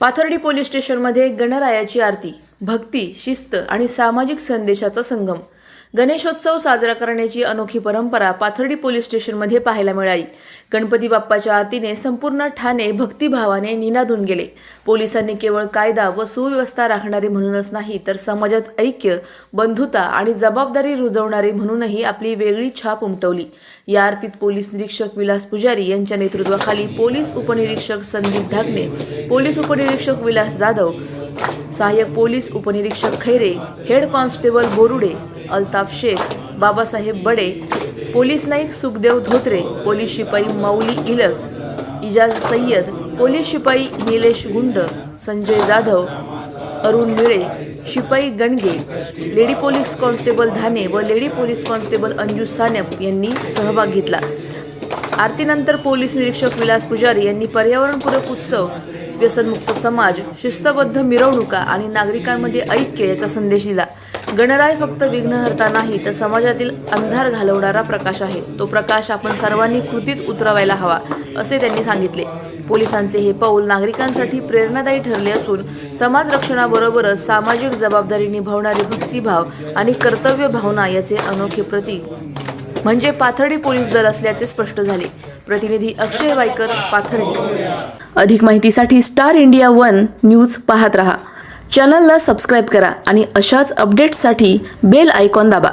Pathardi police स्टेशनमध्ये गणरायाची आरती भक्ती शिस्त आणि सामाजिक संदेशाचा संगम. गणेशोत्सव साजरा करण्याची अनोखी परंपरा पाथर्डी पोलीस स्टेशनमध्ये पाहायला मिळाली. गणपती बाप्पाच्या आरतीने संपूर्ण ठाणे भक्तिभावाने निनादून गेले. पोलिसांनी केवळ कायदा व सुव्यवस्था राखणारे म्हणूनच नाही तर समाजात ऐक्य बंधुता आणि जबाबदारी रुजवणारे म्हणूनही आपली वेगळी छाप उमटवली. या आरतीत पोलीस निरीक्षक विलास पुजारी यांच्या नेतृत्वाखाली पोलीस उपनिरीक्षक संदीप ढाकणे पोलीस उपनिरीक्षक विलास जाधव सहाय्यक पोलीस उपनिरीक्षक Khaire head constable Borude Altaf Shaikh Babasaheb Bade police Naik Sukhdev Dhotre police शिपाई मौली इलक इजाज सय्यद पोलीस शिपाई निलेश गुंड संजय जाधव अरुण मिळे शिपाई Ganage lady police constable Dhane व lady police constable Anju Sanap यांनी सहभाग घेतला. आरतीनंतर पोलीस निरीक्षक विलास पुजारी यांनी पर्यावरणपूरक उत्सव व्यसनमुक्त समाज शिस्तबद्ध मिरवणुका आणि नागरिकांमध्ये ऐक्य याचा संदेश दिला. गणराय फक्त विघ्नहर्ता नाही तर समाजातील अंधार घालवणारा प्रकाश आहे. तो प्रकाश आपण सर्वांनी कृतीत उतरवायला हवा असे त्यांनी सांगितले. पोलिसांचे हे पाऊल नागरिकांसाठी प्रेरणादायी ठरले असून समाज रक्षणाबरोबरच सामाजिक जबाबदारी निभावणारे भक्तिभाव आणि कर्तव्य भावना याचे अनोखे प्रतीक. म्हणजे पाथर्डी पोलीस दल असल्याचे स्पष्ट झाले. प्रतिनिधी अक्षय वायकर पाथर्डी. अधिक माहितीसाठी स्टार इंडिया वन न्यूज पाहत रहा. चॅनलला सबस्क्राईब करा आणि अशाच अपडेट्ससाठी बेल आयकॉन दाबा.